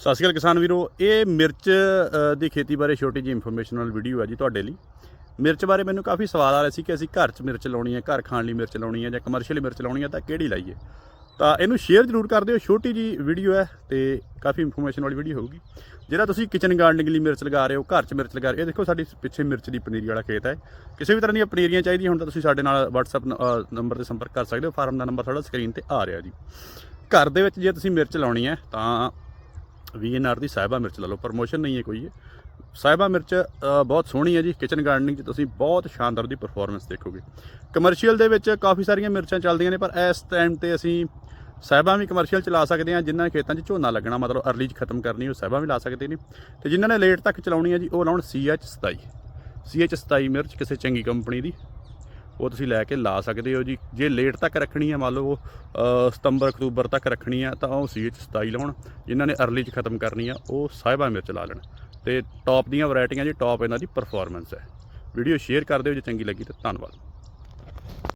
ਸਤਿ ਸ਼੍ਰੀ ਅਕਾਲ ਕਿਸਾਨ ਵੀਰੋ। ਇਹ ਮਿਰਚ ਦੀ ਖੇਤੀ ਬਾਰੇ ਛੋਟੀ ਜਿਹੀ ਇਨਫੋਰਮੇਸ਼ਨਲ ਵੀਡੀਓ ਹੈ ਜੀ ਤੁਹਾਡੇ ਲਈ। ਮਿਰਚ ਬਾਰੇ ਮੈਨੂੰ ਕਾਫੀ ਸਵਾਲ ਆ ਰਹੇ ਸੀ ਕਿ ਅਸੀਂ ਘਰ 'ਚ ਮਿਰਚ ਲਾਉਣੀ ਹੈ, ਘਰ ਖਾਣ ਲਈ ਮਿਰਚ ਲਾਉਣੀ ਹੈ ਜਾਂ ਕਮਰਸ਼ੀਅਲ ਮਿਰਚ ਲਾਉਣੀ ਹੈ, ਤਾਂ ਕਿਹੜੀ ਲਾਈਏ? ਤਾਂ ਇਹਨੂੰ ਸ਼ੇਅਰ ਜ਼ਰੂਰ ਕਰ ਦਿਓ, ਛੋਟੀ ਜੀ ਵੀਡੀਓ ਹੈ ਤੇ ਕਾਫੀ ਇਨਫੋਰਮੇਸ਼ਨ ਵਾਲੀ ਵੀਡੀਓ ਹੋਊਗੀ। ਜਿਹੜਾ ਤੁਸੀਂ ਕਿਚਨ ਗਾਰਡਨਿੰਗ ਲਈ ਮਿਰਚ ਲਗਾ ਰਹੇ ਹੋ, ਘਰ 'ਚ ਮਿਰਚ ਲਗਾ ਰਹੇ ਹੋ, ਇਹ ਦੇਖੋ ਸਾਡੀ ਪਿੱਛੇ ਮਿਰਚ ਦੀ ਪਨੀਰੀ ਵਾਲਾ ਖੇਤ ਹੈ। ਕਿਸੇ ਵੀ ਤਰ੍ਹਾਂ ਦੀਆਂ ਪਨੀਰੀਆਂ ਚਾਹੀਦੀਆਂ ਹੁਣ ਤਾਂ ਤੁਸੀਂ ਸਾਡੇ ਨਾਲ WhatsApp ਨੰਬਰ ਤੇ ਸੰਪਰਕ ਕਰ ਸਕਦੇ ਹੋ। ਫਾਰਮ ਦਾ ਨੰਬਰ ਸਾਡਾ ਸਕਰੀਨ ਤੇ ਆ ਰਿਹਾ ਜੀ। ਘਰ ਦੇ ਵਿੱਚ ਜੇ ਤੁਸੀਂ ਮਿਰਚ ਲਾਉਣੀ ਹੈ ਤਾਂ ਵੀਐਨਆਰ ਦੀ ਸਾਹਿਬਾ ਮਿਰਚ ਲਾ ਲਓ ਪ੍ਰਮੋਸ਼ਨ ਨਹੀਂ ਹੈ ਕੋਈ ਇਹ। ਸਾਹਿਬਾ ਮਿਰਚ ਬਹੁਤ ਸੋਹਣੀ ਹੈ ਜੀ ਕਿਚਨ ਗਾਰਡਨਿੰਗ 'ਚ ਤੁਸੀਂ ਬਹੁਤ ਸ਼ਾਨਦਾਰ ਦੀ ਪਰਫਾਰਮੈਂਸ ਦੇਖੋਗੇ। ਕਮਰਸ਼ੀਅਲ ਦੇ ਵਿੱਚ ਕਾਫੀ ਸਾਰੀਆਂ ਮਿਰਚਾਂ ਚੱਲਦੀਆਂ ਨੇ, ਪਰ ਇਸ ਟਾਈਮ ਤੇ ਅਸੀਂ ਸਾਹਿਬਾਂ ਵੀ ਕਮਰਸ਼ੀਅਲ ਚਲਾ ਸਕਦੇ ਹਾਂ, ਜਿਨ੍ਹਾਂ ਦੇ ਖੇਤਾਂ 'ਚ ਝੋਨਾ ਲੱਗਣਾ, ਮਤਲਬ ਅਰਲੀ 'ਚ ਖਤਮ ਕਰਨੀ, ਉਹ ਸਾਹਿਬਾਂ ਵੀ ਲਾ ਸਕਦੇ ਨੇ। ਤੇ ਜਿਨ੍ਹਾਂ ਨੇ ਲੇਟ ਤੱਕ ਚਲਾਉਣੀ ਹੈ ਜੀ, ਉਹ ਲਾਉਣ CH 27 CH 27 ਮਿਰਚ ਕਿਸੇ ਚੰਗੀ ਕੰਪਨੀ ਦੀ। ਉਹ ਤੁਸੀਂ ਲੈ ਕੇ ਲਾ ਸਕਦੇ ਹੋ ਜੀ। ਜੇ ਲੇਟ ਤੱਕ ਰੱਖਣੀ ਹੈ ਮੰਨ ਲਓ ਸਤੰਬਰ, ਅਕਤੂਬਰ ਤੱਕ ਰੱਖਣੀ ਹੈ ਤਾਂ ਉਹ CH 27 ਲਾਉਣ। ਜਿਨ੍ਹਾਂ ਨੇ ਅਰਲੀ 'ਚ ਖਤਮ ਕਰਨੀ ਆ, ਉਹ ਸਾਹਿਬਾ ਮਿਰਚ ਲਾ ਲੈਣ। ਤੇ ਟੌਪ ਦੀਆਂ ਵੈਰਾਈਟੀਆਂ ਜੀ ਟੌਪ ਇਹਨਾਂ ਦੀ ਪਰਫਾਰਮੈਂਸ ਹੈ। ਵੀਡੀਓ ਸ਼ੇਅਰ ਕਰ ਦਿਓ ਜੇ ਚੰਗੀ ਲੱਗੀ ਤਾਂ ਧੰਨਵਾਦ।